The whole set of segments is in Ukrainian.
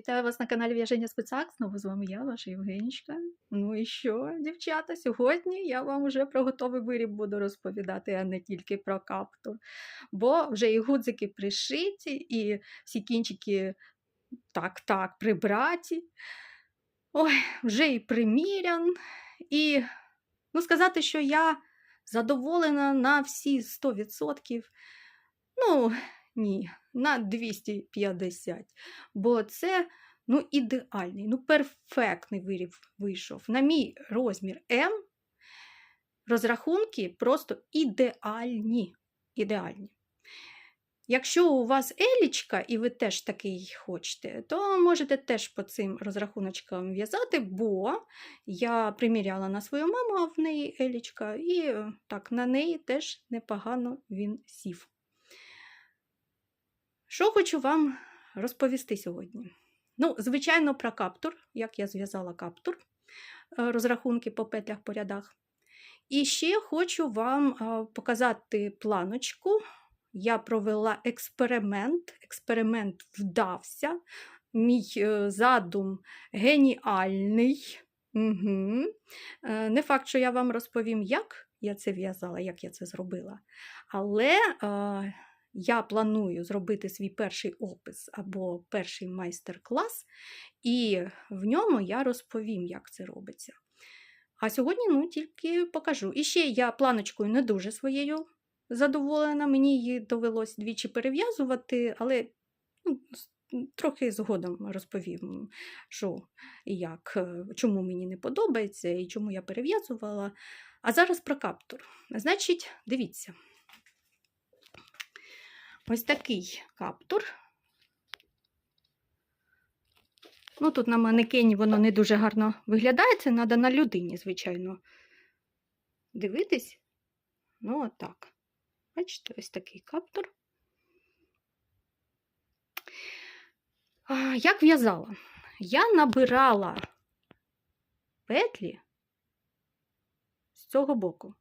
Вітаю вас на каналі В'яження Спецак. Знову з вами я, ваша Євгенічка. Ну і що, дівчата, сьогодні я вам вже про готовий виріб буду розповідати, а не тільки про каптур. Бо вже і гудзики пришиті, і всі кінчики так-так прибраті. Ой, вже і примірян. І ну, сказати, що я задоволена на всі 100%. Ну, ні, на 250. Бо це ну, ідеальний, ну, перфектний виріб вийшов. На мій розмір М розрахунки просто ідеальні. ідеальні. Якщо у вас елічка, і ви теж такий хочете, то можете теж по цим розрахуночкам в'язати, бо я приміряла на свою маму, а в неї елічка, і так, на неї теж непогано він сів. Що хочу вам розповісти сьогодні? Ну, звичайно, про каптур, як я зв'язала каптур, е, розрахунки по петлях по рядах. І ще хочу вам е, показати планочку. Я провела експеримент. Експеримент вдався. Мій е, задум геніальний. Угу. Не факт, що я вам розповім, як я це в'язала, як я це зробила. Але я планую зробити свій перший опис або перший майстер-клас, і в ньому я розповім, як це робиться. А сьогодні ну, тільки покажу. І ще я планочкою не дуже своєю задоволена, мені її довелось двічі перев'язувати, але ну, трохи згодом розповім, що і як, чому мені не подобається і чому я перев'язувала. А зараз про каптур. Значить, дивіться. Ось такий каптур. Ну, тут на манекені воно не дуже гарно виглядає, це треба на людині, звичайно, дивитись. Ну, отак. Бачите, ось такий каптур. Як в'язала? Я набирала петлі з цього боку.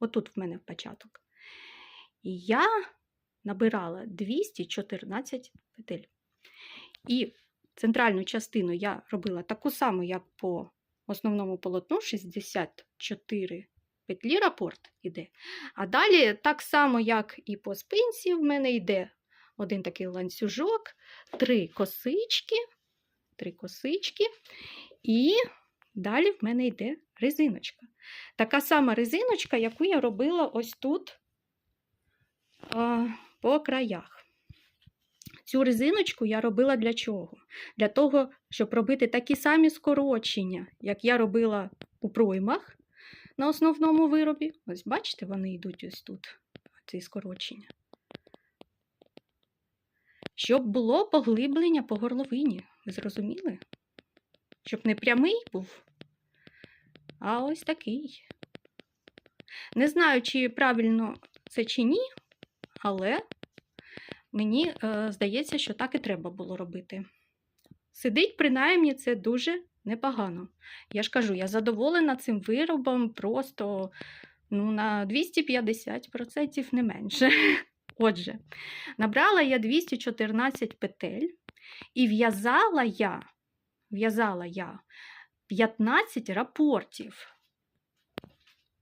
Отут в мене початок. І я набирала 214 петель. І центральну частину я робила таку саму, як по основному полотну 64 петлі рапорт іде. А далі, так само, як і по спинці, в мене йде один такий ланцюжок, три косички, три косички, і далі в мене йде резиночка. Така сама резиночка, яку я робила ось тут по краях. Цю резиночку я робила для чого? Для того, щоб робити такі самі скорочення, як я робила у проймах на основному виробі. Ось, бачите, вони йдуть ось тут, ці скорочення. Щоб було поглиблення по горловині. Ви зрозуміли? Щоб не прямий був, а ось такий. Не знаю, чи правильно це чи ні, але мені е, здається, що так і треба було робити. Сидить, принаймні, це дуже непогано. Я ж кажу, я задоволена цим виробом просто ну, на 250% не менше. Отже, набрала я 214 петель і в'язала я, в'язала я 15 рапортів.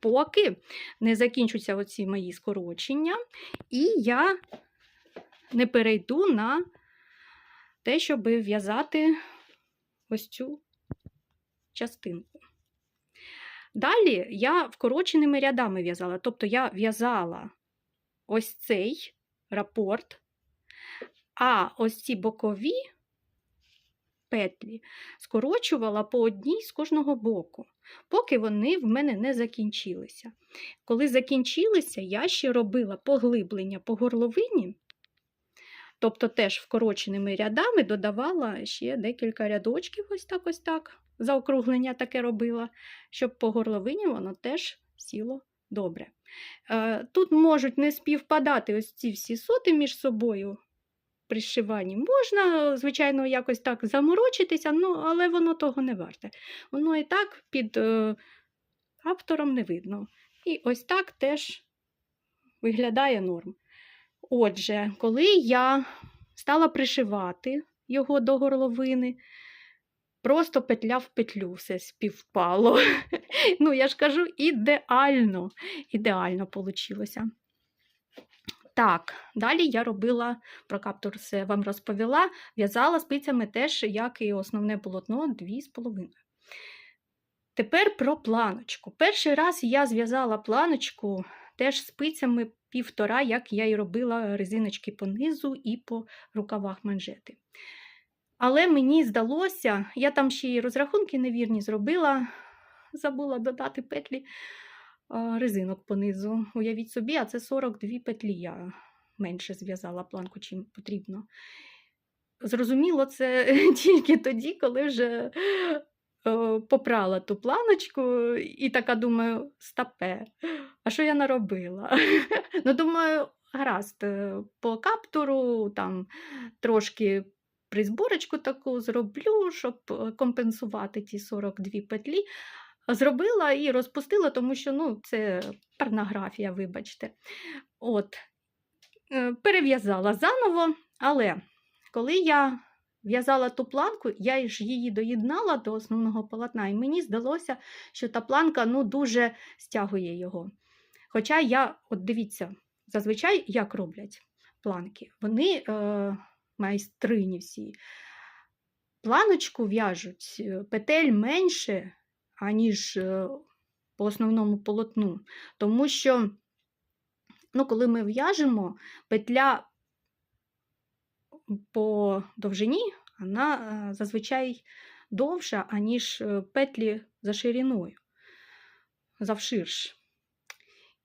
Поки не закінчуться оці мої скорочення, і я не перейду на те, щоб в'язати ось цю частинку. Далі я вкороченими рядами в'язала, тобто я в'язала ось цей рапорт, а ось ці бокові петлі скорочувала по одній з кожного боку, поки вони в мене не закінчилися. Коли закінчилися, я ще робила поглиблення по горловині, тобто теж вкороченими рядами додавала ще декілька рядочків, ось так ось так, заокруглення таке робила, щоб по горловині воно теж сіло добре. Е, Тут можуть не співпадати ось ці всі соти між собою пришиванні. Можна, звичайно, якось так заморочитися, ну, але воно того не варте. Воно і так під е, автором не видно. І ось так теж виглядає норм. Отже, коли я стала пришивати його до горловини. Просто петля в петлю все співпало. Ну, я ж кажу, ідеально, ідеально вийшло. Так, далі я робила про каптур все вам розповіла, в'язала спицями теж, як і основне полотно, 2,5. Тепер про планочку. Перший раз я зв'язала планочку теж спицями півтора, як я і робила резиночки по низу і по рукавах манжети. Але мені здалося, я там ще й розрахунки невірні зробила, забула додати петлі резинок понизу. Уявіть собі, а це 42 петлі. Я менше зв'язала планку, чим потрібно. Зрозуміло, це тільки тоді, коли вже е, попрала ту планочку, і така думаю, стапе, а що я наробила? ну, думаю, гаразд, е, по каптуру там трошки призборочку таку зроблю, щоб е, компенсувати ті 42 петлі. Зробила і розпустила, тому що ну, це порнографія, вибачте. От, е, Перев'язала заново, але коли я в'язала ту планку, я ж її доєднала до основного полотна, і мені здалося, що та планка ну, дуже стягує його. Хоча я, от дивіться, зазвичай як роблять планки? Вони е, майстрині всі. Планочку в'яжуть е, петель менше, аніж е, по основному полотну. Тому що, ну, коли ми в'яжемо, петля по довжині, вона е, зазвичай довша, аніж петлі за шириною, завширш.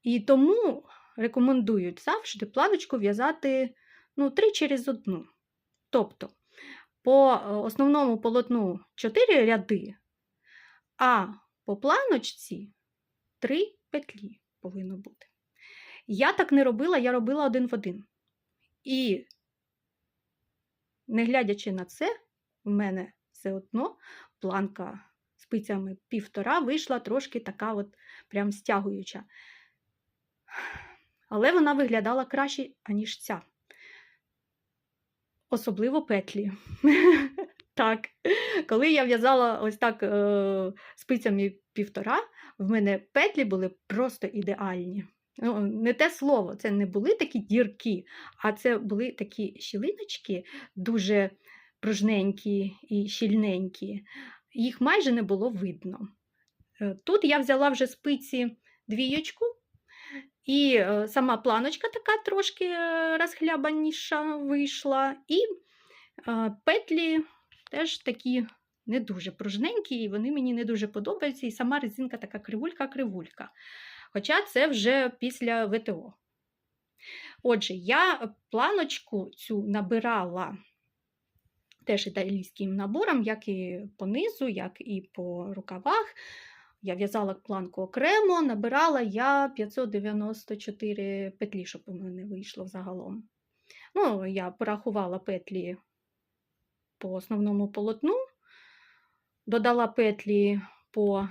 І тому рекомендують завжди планочку в'язати ну, три через одну. Тобто по е, основному полотну 4 ряди, а по планочці 3 петлі повинно бути. Я так не робила, я робила один в один. І, не глядячи на це, в мене все одно планка спицями півтора вийшла трошки така от прям стягуюча. Але вона виглядала краще, аніж ця особливо петлі. Так, коли я в'язала ось так е, спицями півтора, в мене петлі були просто ідеальні. Ну, Не те слово, це не були такі дірки, а це були такі щілиночки, дуже пружненькі і щільненькі. Їх майже не було видно. Е, тут я взяла вже спиці двієчку, і е, сама планочка така трошки е, розхлябаніша вийшла, і петлі теж такі не дуже пружненькі, і вони мені не дуже подобаються. І сама резинка така кривулька-кривулька. Хоча це вже після ВТО. Отже, я планочку цю набирала теж італійським набором, як і по низу, як і по рукавах. Я в'язала планку окремо, набирала я 594 петлі, щоб у мене вийшло загалом. Ну, Я порахувала петлі по основному полотну, додала петлі по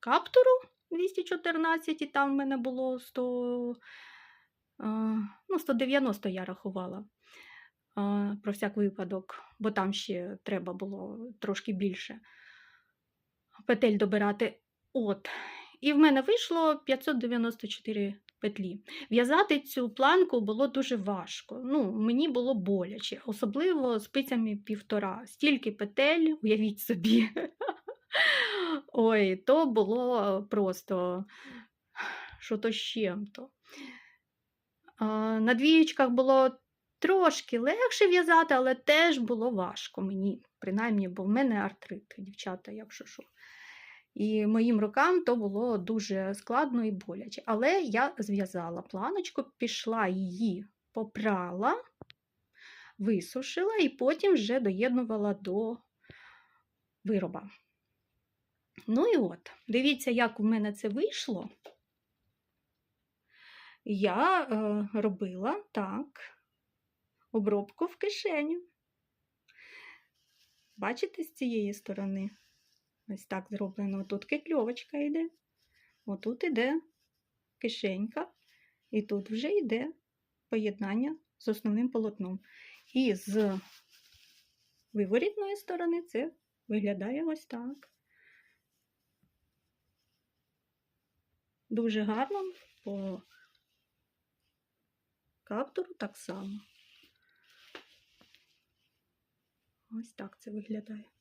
каптуру 214, і там в мене було 100, ну, 190 я рахувала. Про всяк випадок, бо там ще треба було трошки більше петель добирати. От. І в мене вийшло 594 петлі. В'язати цю планку було дуже важко. Ну, Мені було боляче, особливо спицями півтора. Стільки петель, уявіть собі. Ой, то було просто що то з чим-то. На двієчках було трошки легше в'язати, але теж було важко мені, принаймні, бо в мене артрит, дівчата, якщо що. І моїм рукам то було дуже складно і боляче. Але я зв'язала планочку, пішла її, попрала, висушила і потім вже доєднувала до вироба. Ну і от, дивіться, як у мене це вийшло. Я е, робила так, обробку в кишеню. Бачите, з цієї сторони? Ось так зроблено. Тут кетльовочка йде. Отут іде кишенька, і тут вже йде поєднання з основним полотном. І з виворітної сторони це виглядає ось так. Дуже гарно по каптуру так само. Ось так це виглядає.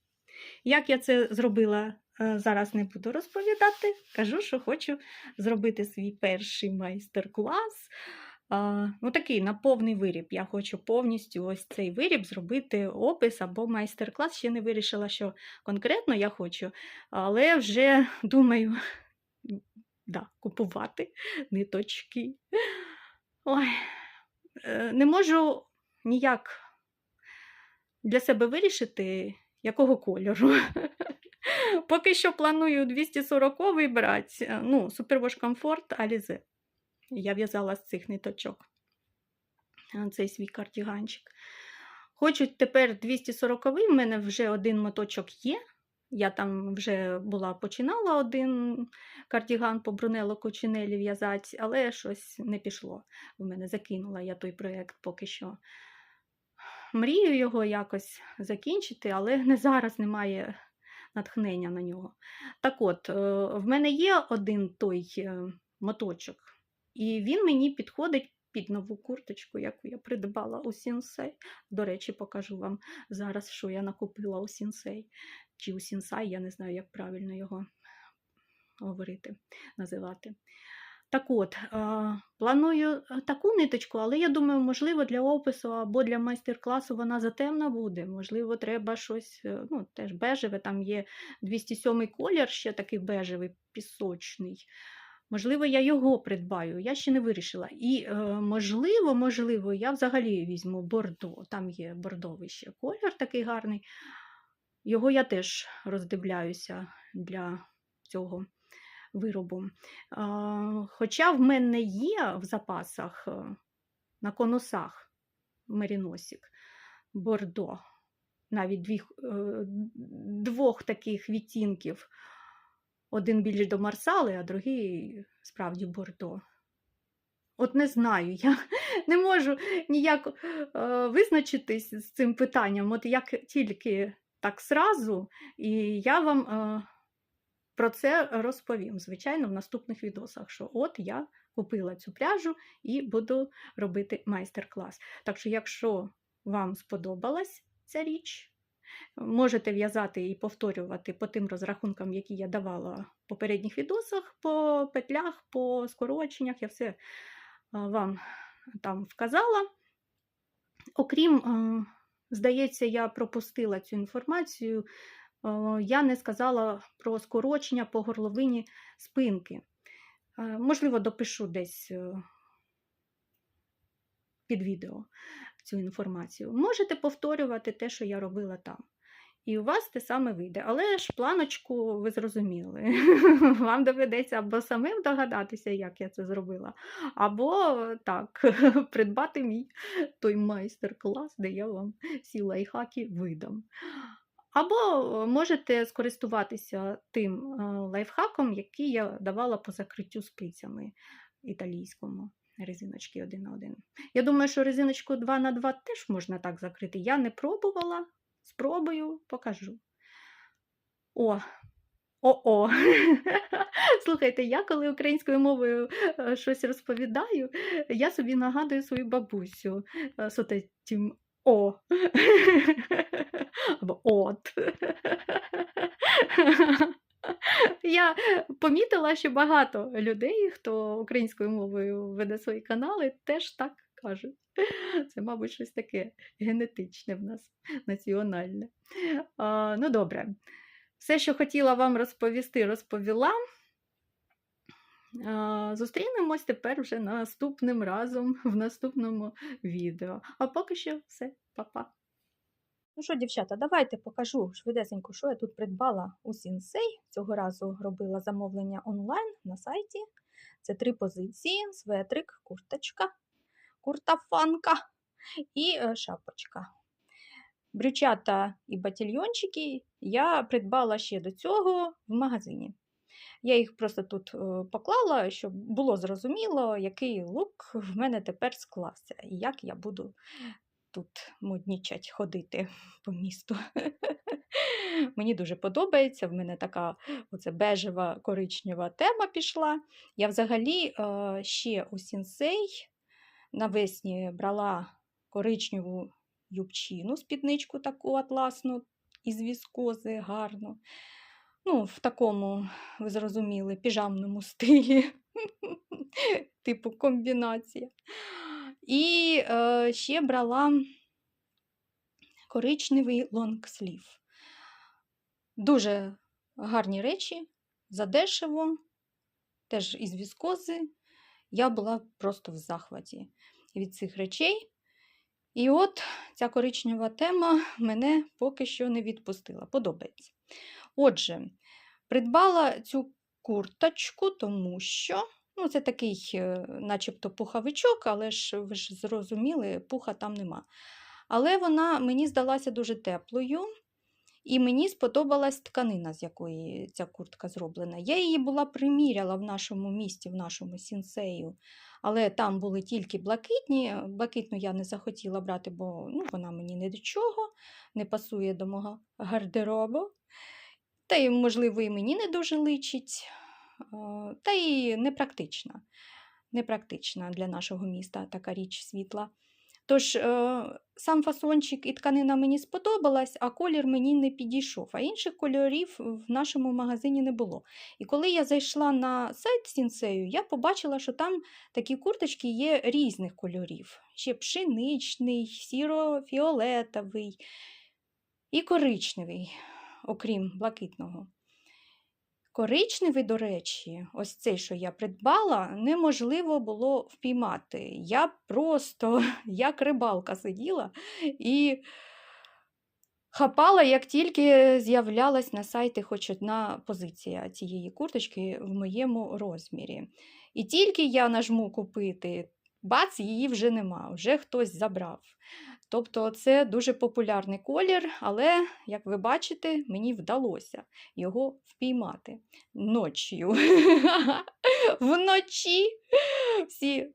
Як я це зробила, е, зараз не буду розповідати. Кажу, що хочу зробити свій перший майстер-клас. Ну, такий на повний виріб. Я хочу повністю ось цей виріб зробити опис або майстер-клас. Ще не вирішила, що конкретно я хочу, але вже думаю да, купувати ниточки. Ой, е, не можу ніяк для себе вирішити, якого кольору. Поки що планую 240 брати, е, ну, Superwash Comfort Alize. Я в'язала з цих ниточок е, цей свій кардіганчик. Хочу тепер 240 в мене вже один моточок є. Я там вже була починала один кардіган по Брунелло Кочинелі в'язати, але щось не пішло. В мене закинула я той проєкт поки що. Мрію його якось закінчити, але не зараз немає натхнення на нього. Так от, е, в мене є один той е, моточок, і він мені підходить під нову курточку, яку я придбала у Сінсей. До речі, покажу вам зараз, що я накупила у Сінсей. Чи у Сінсай, я не знаю, як правильно його говорити, називати. Так от, е, планую е, таку ниточку, але я думаю, можливо, для опису або для майстер-класу вона затемна буде. Можливо, треба щось, е, ну, теж бежеве, там є 207 колір, ще такий бежевий, пісочний. Можливо, я його придбаю, я ще не вирішила. І, можливо, можливо, я взагалі візьму бордо. Там є бордовий ще колір такий гарний. Його я теж роздивляюся для цього виробу. Хоча в мене є в запасах е, на конусах меріносик бордо, навіть дві, е, двох таких відтінків. Один більш до марсали, а другий справді бордо. От не знаю, я не можу ніяк е, визначитись з цим питанням. От як тільки так сразу, і я вам е, про це розповім, звичайно, в наступних відосах, що от я купила цю пряжу і буду робити майстер-клас. Так що, якщо вам сподобалась ця річ, можете в'язати і повторювати по тим розрахункам, які я давала в попередніх відосах, по петлях, по скороченнях, я все вам там вказала. Окрім, е, здається, я пропустила цю інформацію. Е, Я не сказала про скорочення по горловині спинки. Е, Можливо, допишу десь е, під відео цю інформацію. Можете повторювати те, що я робила там. І у вас те саме вийде. Але ж планочку ви зрозуміли. Вам доведеться або самим догадатися, як я це зробила, або так, придбати мій той майстер-клас, де я вам всі лайфхаки видам. Або можете скористуватися тим е, лайфхаком, який я давала по закриттю спицями італійському. Резиночки 1 на 1. Я думаю, що резиночку 2 на 2 теж можна так закрити. Я не пробувала, спробую, покажу. О, о-о. Слухайте, я коли українською мовою е, щось розповідаю, я собі нагадую свою бабусю е, отим о. Або от. Я помітила, що багато людей, хто українською мовою веде свої канали, теж так кажуть. Це, мабуть, щось таке генетичне в нас, національне. А, ну, добре. Все, що хотіла вам розповісти, розповіла. Зустрінемось тепер вже наступним разом в наступному відео. А поки що все, па-па. Ну що, дівчата, давайте покажу швидесенько, що я тут придбала у Сінсей. Цього разу робила замовлення онлайн на сайті. Це три позиції: светрик, курточка, куртафанка і е, шапочка. Брючата і батальйончики я придбала ще до цього в магазині. Я їх просто тут е, поклала, щоб було зрозуміло, який лук в мене тепер склався і як я буду тут моднічать ходити по місту. Мені дуже подобається. В мене така оце бежева коричнева тема пішла. Я взагалі е, ще у сінсей навесні брала коричневу юбчину, спідничку таку атласну із віскози гарну. Ну, в такому, ви зрозуміли, піжамному стилі, типу комбінація. І е, ще брала коричневий лонгслів. Дуже гарні речі, задешево, теж із віскози. Я була просто в захваті від цих речей. І от ця коричнева тема мене поки що не відпустила. Подобається. Отже, придбала цю курточку, тому що ну, це такий, е, начебто, пуховичок, але ж ви ж зрозуміли, пуха там нема. Але вона мені здалася дуже теплою, і мені сподобалась тканина, з якої ця куртка зроблена. Я її була приміряла в нашому місті, в нашому сінсею, але там були тільки блакитні. Блакитну я не захотіла брати, бо ну, вона мені не до чого, не пасує до мого гардеробу. Та й, можливо, і мені не дуже личить, та й непрактична. Непрактична для нашого міста така річ світла. Тож, сам фасончик і тканина мені сподобалась, а колір мені не підійшов. А інших кольорів в нашому магазині не було. І коли я зайшла на сайт Сінсею, я побачила, що там такі курточки є різних кольорів. Ще пшеничний, сіро-фіолетовий і коричневий, окрім блакитного. Коричневий, до речі, ось цей, що я придбала, неможливо було впіймати. Я просто, як рибалка, сиділа і хапала, як тільки з'являлась на сайті хоч одна позиція цієї курточки в моєму розмірі. І тільки я нажму купити, бац, її вже нема, вже хтось забрав. Тобто це дуже популярний колір, але, як ви бачите, мені вдалося його впіймати ночью. Вночі всі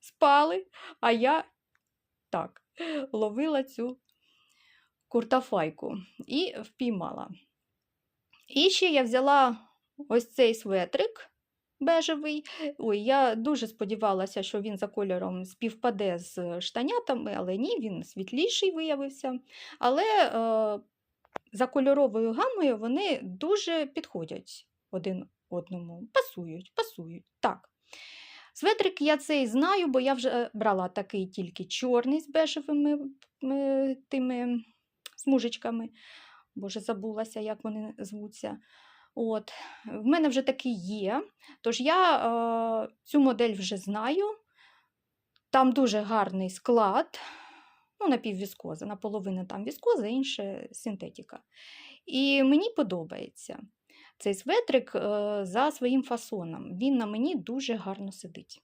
спали, а я так ловила цю куртафайку і впіймала. І ще я взяла ось цей светрик бежевий. Ой, я дуже сподівалася, що він за кольором співпаде з штанятами, але ні, він світліший виявився. Але е, за кольоровою гамою вони дуже підходять один одному. Пасують, пасують. Так. Светрик я цей знаю, бо я вже брала такий тільки чорний з бежевими е, тими смужечками. Боже, забулася, як вони звуться. От. В мене вже такий є. Тож я е, цю модель вже знаю. Там дуже гарний склад, ну, напіввіскоза, наполовину там віскоза, інше синтетика. І мені подобається цей светрик е, за своїм фасоном. Він на мені дуже гарно сидить.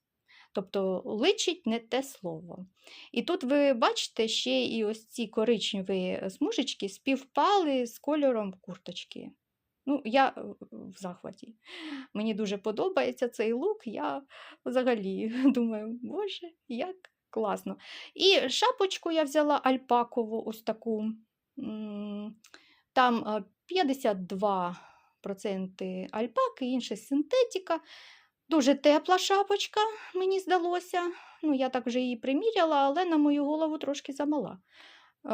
Тобто личить не те слово. І тут ви бачите ще і ось ці коричневі смужечки співпали з кольором курточки. Ну, я е, в захваті. Мені дуже подобається цей лук. Я взагалі думаю, боже, як класно. І шапочку я взяла альпакову, ось таку. Там е, 52% альпаки, інше синтетика. Дуже тепла шапочка, мені здалося. Ну, я так вже її приміряла, але на мою голову трошки замала. Е,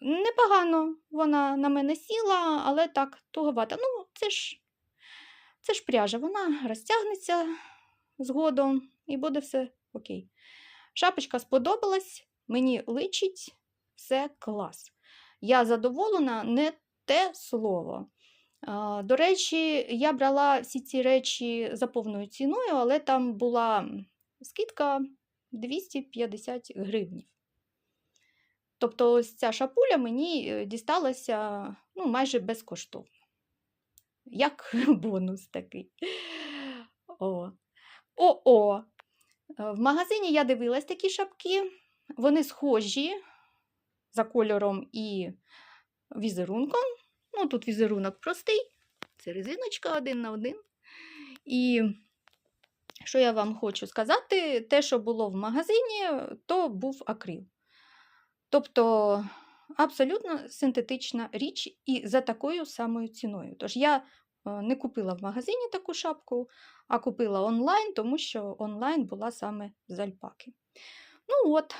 Непогано вона на мене сіла, але так туговата. Ну, це ж, це ж пряжа, вона розтягнеться згодом і буде все окей. Шапочка сподобалась, мені личить, все клас. Я задоволена, не те слово. Е, До речі, я брала всі ці речі за повною ціною, але там була скидка 250 гривнів. Тобто ось ця шапуля мені е, дісталася ну, майже безкоштовно. Як бонус такий. О-о! Е, В магазині я дивилась такі шапки, вони схожі за кольором і візерунком. Ну, тут візерунок простий, це резиночка один на один. І що я вам хочу сказати, те, що було в магазині, то був акрил. Тобто абсолютно синтетична річ і за такою самою ціною. Тож я е, не купила в магазині таку шапку, а купила онлайн, тому що онлайн була саме з альпаки. Ну от.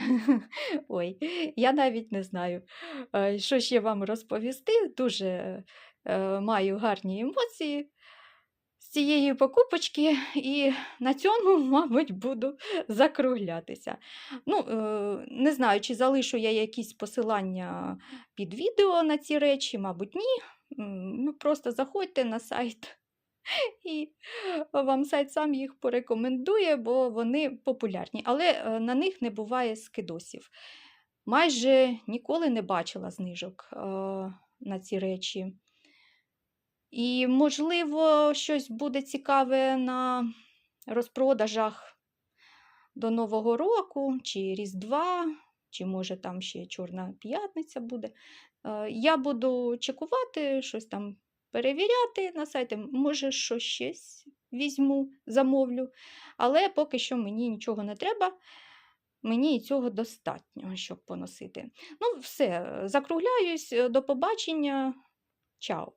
Ой, я навіть не знаю, е, що ще вам розповісти. Дуже е, маю гарні емоції цієї покупочки, і на цьому, мабуть, буду закруглятися. Ну, е, не знаю, чи залишу я якісь посилання під відео на ці речі, мабуть, ні. Ну, просто заходьте на сайт. І вам сайт сам їх порекомендує, бо вони популярні. Але е, на них не буває скидосів. Майже ніколи не бачила знижок е, на ці речі. І, можливо, щось буде цікаве на розпродажах до Нового року, чи Різдва, чи може там ще Чорна п'ятниця буде. Е, Я буду чекувати, щось там перевіряти на сайті, може, що щось візьму, замовлю. Але поки що мені нічого не треба. Мені і цього достатньо, щоб поносити. Ну, все, закругляюсь, до побачення. Чао!